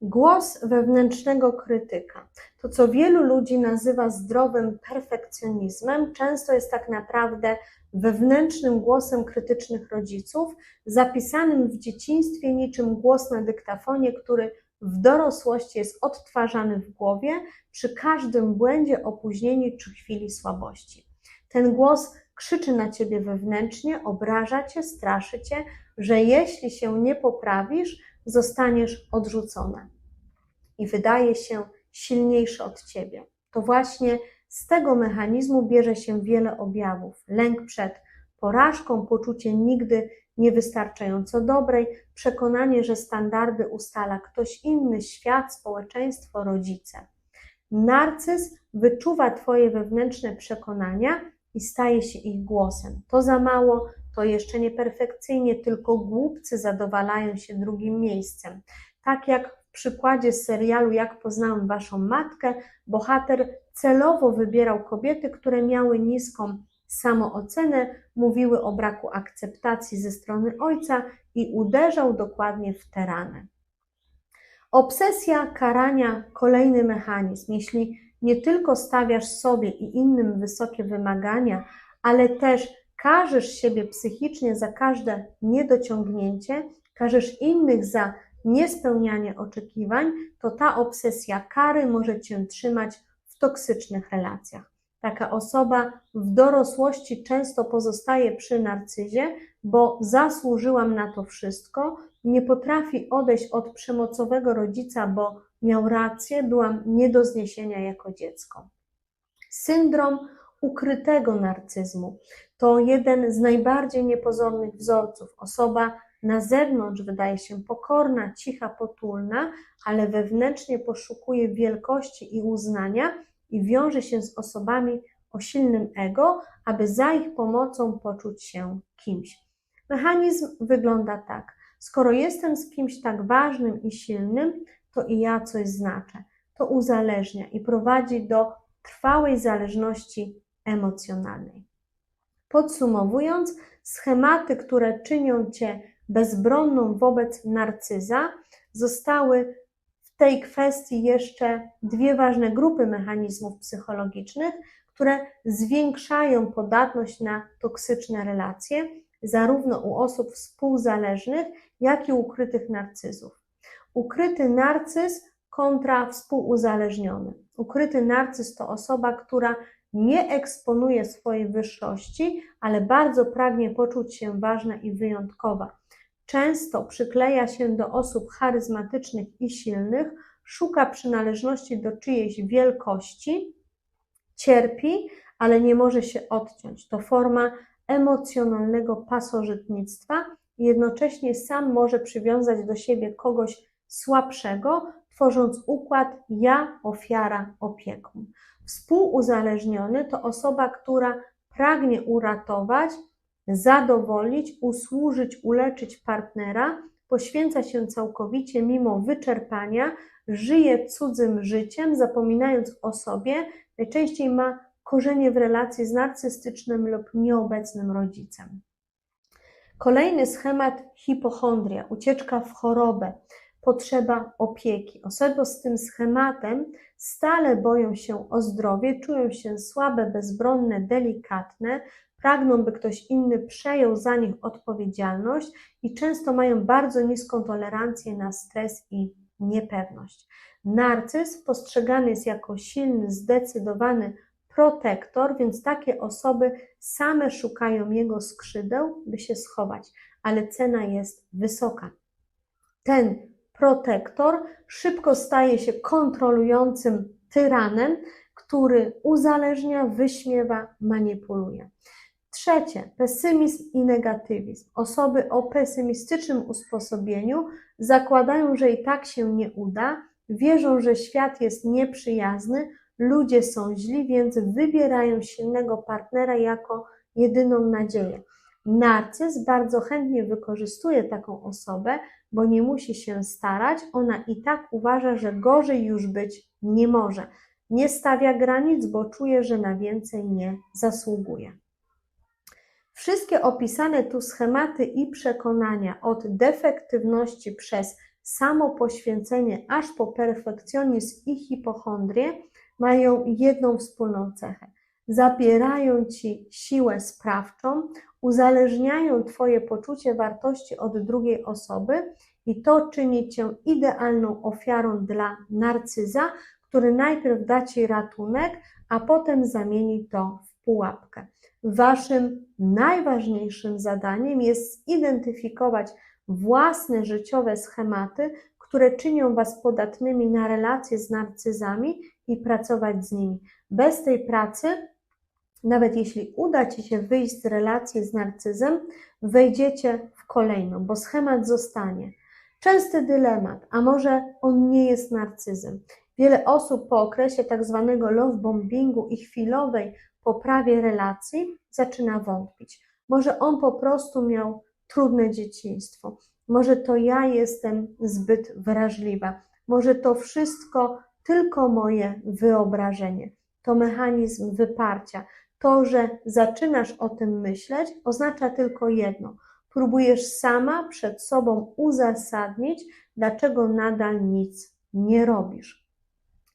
Głos wewnętrznego krytyka. To, co wielu ludzi nazywa zdrowym perfekcjonizmem, często jest tak naprawdę wewnętrznym głosem krytycznych rodziców, zapisanym w dzieciństwie niczym głos na dyktafonie, który w dorosłości jest odtwarzany w głowie przy każdym błędzie, opóźnieniu czy chwili słabości. Ten głos krzyczy na ciebie wewnętrznie, obraża cię, straszy cię, że jeśli się nie poprawisz, zostaniesz odrzucona i wydaje się silniejszy od ciebie. To właśnie z tego mechanizmu bierze się wiele objawów: lęk przed porażką, poczucie nigdy niewystarczająco dobrej, przekonanie, że standardy ustala ktoś inny, świat, społeczeństwo, rodzice. Narcyz wyczuwa Twoje wewnętrzne przekonania i staje się ich głosem. To za mało, to jeszcze nieperfekcyjnie, tylko głupcy zadowalają się drugim miejscem. Tak jak w przykładzie z serialu Jak poznałem Waszą matkę, bohater celowo wybierał kobiety, które miały niską samoocenę, mówiły o braku akceptacji ze strony ojca i uderzał dokładnie w tę. Obsesja karania kolejny mechanizm. Jeśli nie tylko stawiasz sobie i innym wysokie wymagania, ale też karzesz siebie psychicznie za każde niedociągnięcie, karzesz innych za niespełnianie oczekiwań, to ta obsesja kary może cię trzymać w toksycznych relacjach. Taka osoba w dorosłości często pozostaje przy narcyzie, bo zasłużyłam na to wszystko, nie potrafi odejść od przemocowego rodzica, bo miał rację, byłam nie do zniesienia jako dziecko. Syndrom ukrytego narcyzmu to jeden z najbardziej niepozornych wzorców. Osoba na zewnątrz wydaje się pokorna, cicha, potulna, ale wewnętrznie poszukuje wielkości i uznania i wiąże się z osobami o silnym ego, aby za ich pomocą poczuć się kimś. Mechanizm wygląda tak. Skoro jestem z kimś tak ważnym i silnym, to i ja coś znaczę. To uzależnia i prowadzi do trwałej zależności emocjonalnej. Podsumowując, schematy, które czynią cię bezbronną wobec narcyza, zostały w tej kwestii jeszcze dwie ważne grupy mechanizmów psychologicznych, które zwiększają podatność na toksyczne relacje, zarówno u osób współzależnych, jak i ukrytych narcyzów. Ukryty narcyz kontra współuzależniony. Ukryty narcyz to osoba, która nie eksponuje swojej wyższości, ale bardzo pragnie poczuć się ważna i wyjątkowa. Często przykleja się do osób charyzmatycznych i silnych, szuka przynależności do czyjejś wielkości, cierpi, ale nie może się odciąć. To forma emocjonalnego pasożytnictwa i jednocześnie sam może przywiązać do siebie kogoś słabszego, tworząc układ ja, ofiara, opiekun. Współuzależniony to osoba, która pragnie uratować, zadowolić, usłużyć, uleczyć partnera, poświęca się całkowicie mimo wyczerpania, żyje cudzym życiem, zapominając o sobie, najczęściej ma korzenie w relacji z narcystycznym lub nieobecnym rodzicem. Kolejny schemat hipochondria, ucieczka w chorobę, potrzeba opieki. Osoby z tym schematem stale boją się o zdrowie, czują się słabe, bezbronne, delikatne, pragną, by ktoś inny przejął za nich odpowiedzialność i często mają bardzo niską tolerancję na stres i niepewność. Narcyz postrzegany jest jako silny, zdecydowany protektor, więc takie osoby same szukają jego skrzydeł, by się schować, ale cena jest wysoka. Ten protektor szybko staje się kontrolującym tyranem, który uzależnia, wyśmiewa, manipuluje. Trzecie, pesymizm i negatywizm. Osoby o pesymistycznym usposobieniu zakładają, że i tak się nie uda, wierzą, że świat jest nieprzyjazny, ludzie są źli, więc wybierają silnego partnera jako jedyną nadzieję. Narcyz bardzo chętnie wykorzystuje taką osobę, bo nie musi się starać, ona i tak uważa, że gorzej już być nie może. Nie stawia granic, bo czuje, że na więcej nie zasługuje. Wszystkie opisane tu schematy i przekonania od defektywności przez samo poświęcenie aż po perfekcjonizm i hipochondrię mają jedną wspólną cechę. Zabierają ci siłę sprawczą, uzależniają Twoje poczucie wartości od drugiej osoby i to czyni Cię idealną ofiarą dla narcyza, który najpierw da Ci ratunek, a potem zamieni to w pułapkę. Waszym najważniejszym zadaniem jest zidentyfikować własne życiowe schematy, które czynią Was podatnymi na relacje z narcyzami i pracować z nimi. Bez tej pracy, nawet jeśli uda Ci się wyjść z relacji z narcyzem, wejdziecie w kolejną, bo schemat zostanie. Częsty dylemat, a może on nie jest narcyzem. Wiele osób po okresie tak zwanego love bombingu i chwilowej poprawie relacji zaczyna wątpić. Może on po prostu miał trudne dzieciństwo. Może to ja jestem zbyt wrażliwa. Może to wszystko tylko moje wyobrażenie. To mechanizm wyparcia. To, że zaczynasz o tym myśleć, oznacza tylko jedno. Próbujesz sama przed sobą uzasadnić, dlaczego nadal nic nie robisz.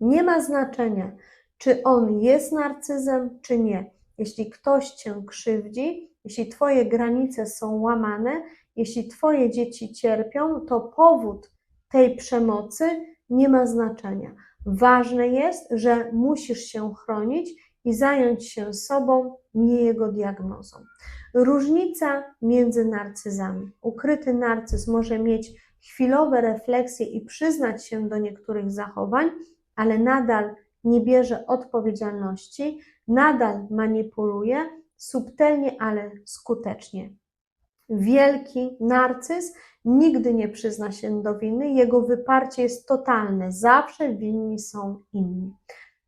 Nie ma znaczenia, czy on jest narcyzem, czy nie. Jeśli ktoś cię krzywdzi, jeśli twoje granice są łamane, jeśli twoje dzieci cierpią, to powód tej przemocy nie ma znaczenia. Ważne jest, że musisz się chronić i zająć się sobą, nie jego diagnozą. Różnica między narcyzami. Ukryty narcyz może mieć chwilowe refleksje i przyznać się do niektórych zachowań, ale nadal nie bierze odpowiedzialności, nadal manipuluje subtelnie, ale skutecznie. Wielki narcyz nigdy nie przyzna się do winy, jego wyparcie jest totalne, zawsze winni są inni.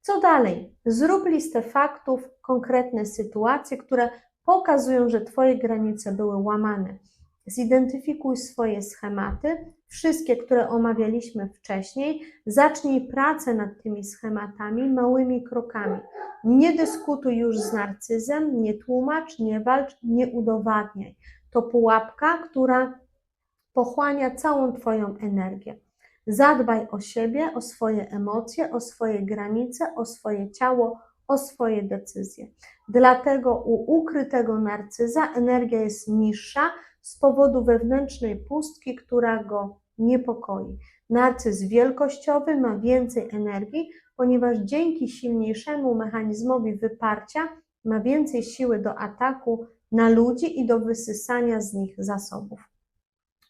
Co dalej? Zrób listę faktów, konkretne sytuacje, które pokazują, że Twoje granice były łamane. Zidentyfikuj swoje schematy, wszystkie, które omawialiśmy wcześniej. Zacznij pracę nad tymi schematami małymi krokami. Nie dyskutuj już z narcyzem, nie tłumacz, nie walcz, nie udowadniaj. To pułapka, która pochłania całą Twoją energię. Zadbaj o siebie, o swoje emocje, o swoje granice, o swoje ciało, o swoje decyzje. Dlatego u ukrytego narcyza energia jest niższa z powodu wewnętrznej pustki, która go niepokoi. Narcyz wielkościowy ma więcej energii, ponieważ dzięki silniejszemu mechanizmowi wyparcia ma więcej siły do ataku na ludzi i do wysysania z nich zasobów.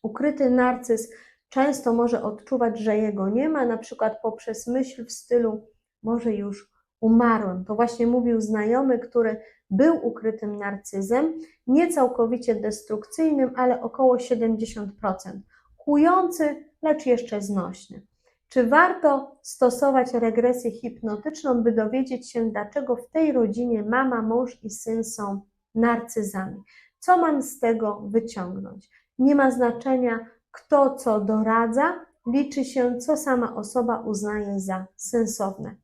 Ukryty narcyz często może odczuwać, że jego nie ma, na przykład poprzez myśl w stylu może już umarłem. To właśnie mówił znajomy, który był ukrytym narcyzem, nie całkowicie destrukcyjnym, ale około 70%. Kłujący, lecz jeszcze znośny. Czy warto stosować regresję hipnotyczną, by dowiedzieć się, dlaczego w tej rodzinie mama, mąż i syn są narcyzami? Co mam z tego wyciągnąć? Nie ma znaczenia, kto co doradza, liczy się, co sama osoba uznaje za sensowne.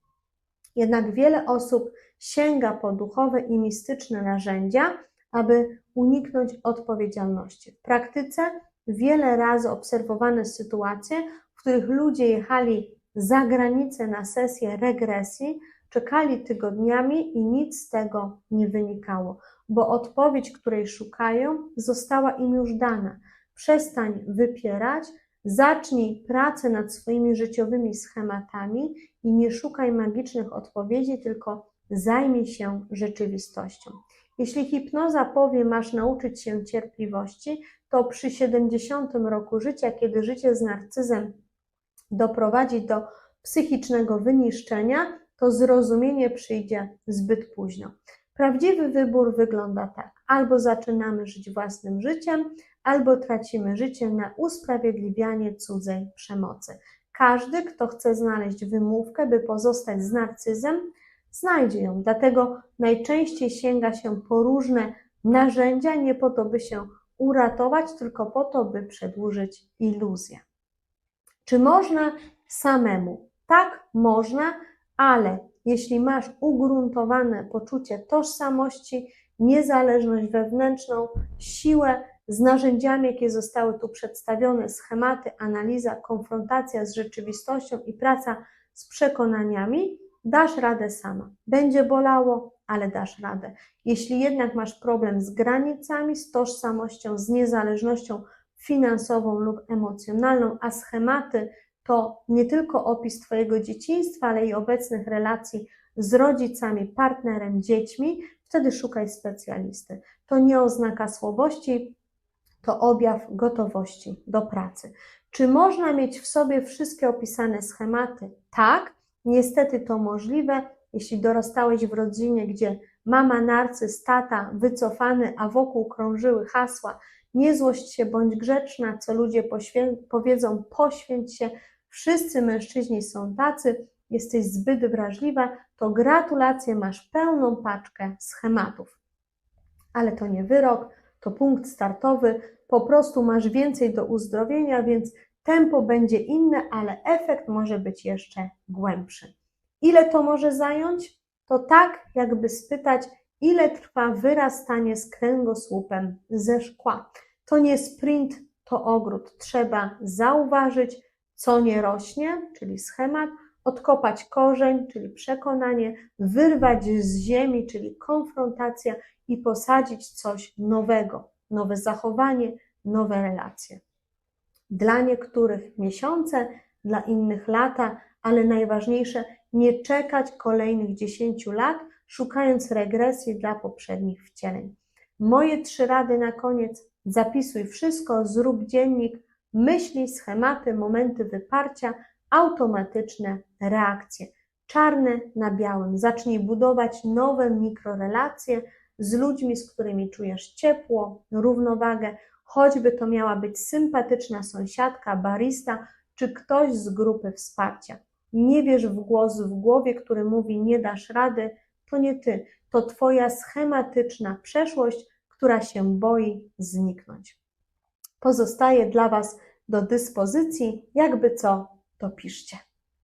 Jednak wiele osób sięga po duchowe i mistyczne narzędzia, aby uniknąć odpowiedzialności. W praktyce wiele razy obserwowane sytuacje, w których ludzie jechali za granicę na sesję regresji, czekali tygodniami i nic z tego nie wynikało, bo odpowiedź, której szukają, została im już dana. Przestań wypierać, zacznij pracę nad swoimi życiowymi schematami i nie szukaj magicznych odpowiedzi, tylko zajmij się rzeczywistością. Jeśli hipnoza powie, masz nauczyć się cierpliwości, to przy 70 roku życia, kiedy życie z narcyzem doprowadzi do psychicznego wyniszczenia, to zrozumienie przyjdzie zbyt późno. Prawdziwy wybór wygląda tak: albo zaczynamy żyć własnym życiem, albo tracimy życie na usprawiedliwianie cudzej przemocy. Każdy, kto chce znaleźć wymówkę, by pozostać z narcyzem, znajdzie ją. Dlatego najczęściej sięga się po różne narzędzia, nie po to, by się uratować, tylko po to, by przedłużyć iluzję. Czy można samemu? Tak, można, ale jeśli masz ugruntowane poczucie tożsamości, niezależność wewnętrzną, siłę z narzędziami, jakie zostały tu przedstawione, schematy, analiza, konfrontacja z rzeczywistością i praca z przekonaniami, dasz radę sama. Będzie bolało, ale dasz radę. Jeśli jednak masz problem z granicami, z tożsamością, z niezależnością finansową lub emocjonalną, a schematy to nie tylko opis Twojego dzieciństwa, ale i obecnych relacji z rodzicami, partnerem, dziećmi, wtedy szukaj specjalisty. To nie oznaka słabości, to objaw gotowości do pracy. Czy można mieć w sobie wszystkie opisane schematy? Tak, niestety to możliwe, jeśli dorastałeś w rodzinie, gdzie mama narcyz, tata wycofany, a wokół krążyły hasła nie złość się, bądź grzeczna, co ludzie poświę- powiedzą, poświęć się, wszyscy mężczyźni są tacy, jesteś zbyt wrażliwa, to gratulacje, masz pełną paczkę schematów. Ale to nie wyrok, to punkt startowy, po prostu masz więcej do uzdrowienia, więc tempo będzie inne, ale efekt może być jeszcze głębszy. Ile to może zająć? To tak, jakby spytać, ile trwa wyrastanie z kręgosłupem ze szkła. To nie sprint, to ogród. Trzeba zauważyć, co nie rośnie, czyli schemat, odkopać korzeń, czyli przekonanie, wyrwać z ziemi, czyli konfrontacja i posadzić coś nowego, nowe zachowanie, nowe relacje. Dla niektórych miesiące, dla innych lata, ale najważniejsze, nie czekać kolejnych 10 lat, szukając regresji dla poprzednich wcieleń. Moje trzy rady na koniec: zapisuj wszystko, zrób dziennik, myśli, schematy, momenty wyparcia, automatyczne reakcje. Czarne na białym. Zacznij budować nowe mikrorelacje z ludźmi, z którymi czujesz ciepło, równowagę, choćby to miała być sympatyczna sąsiadka, barista czy ktoś z grupy wsparcia. Nie wierz w głos w głowie, który mówi: Nie dasz rady, to nie ty, to twoja schematyczna przeszłość, która się boi zniknąć. Pozostaje dla Was do dyspozycji, jakby co, to piszcie.